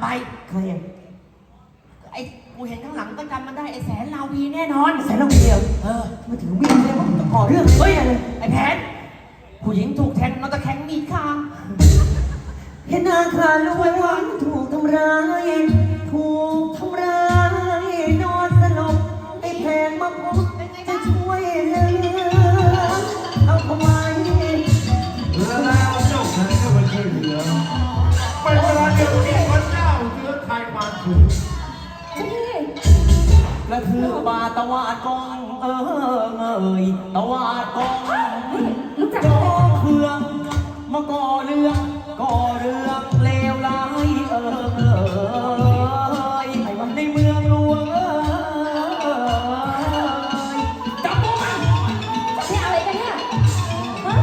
ใครอะไอ้กูเห็นข้างหลังก็จำมันได้ไอ้แสนลาวีแน่นอนแสนเราเดียวเออมาถึงวิ่งเลยว่าจะก่อเรื่องอะไรเฮ้ยแน่เลยไอ้แผนผู้หญิงถูกแทงนอนตะแคงมีดคางเห็นอาคารลวยวันถูกทำร้าย และคือบาตวาดกองเออเอยตวาดกองรู้จักจอเครื่องมาก่อเรื่องก่อเรื่องเลวร้ายเออเอยในเมืองหลวงเอยจับตัวมันนี่ยอะไรกันเนี่ยฮะ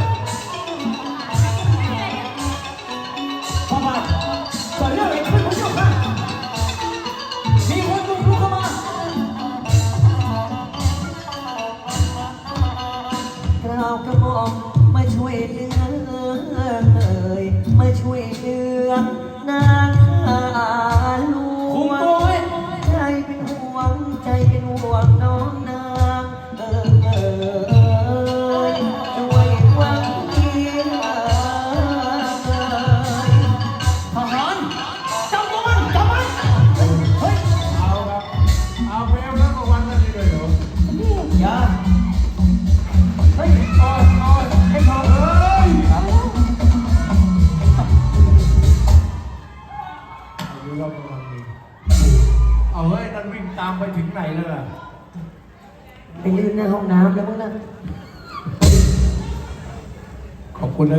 พอมาเเรากระหม่อมมาช่วยเหลือเอ่ยมาช่วยเหลือนางข้าหลคุมวตัวงไว้ใจเป็นห่วงใจเป็นห่วงน้องนา เอาดูรอบรางวัลนี่เอาเฮ้ยนั่นวิ่งตามไปถึงไหนเลยล่ะไปยืนหน้าห้องน้ำแล้วมั้งนะ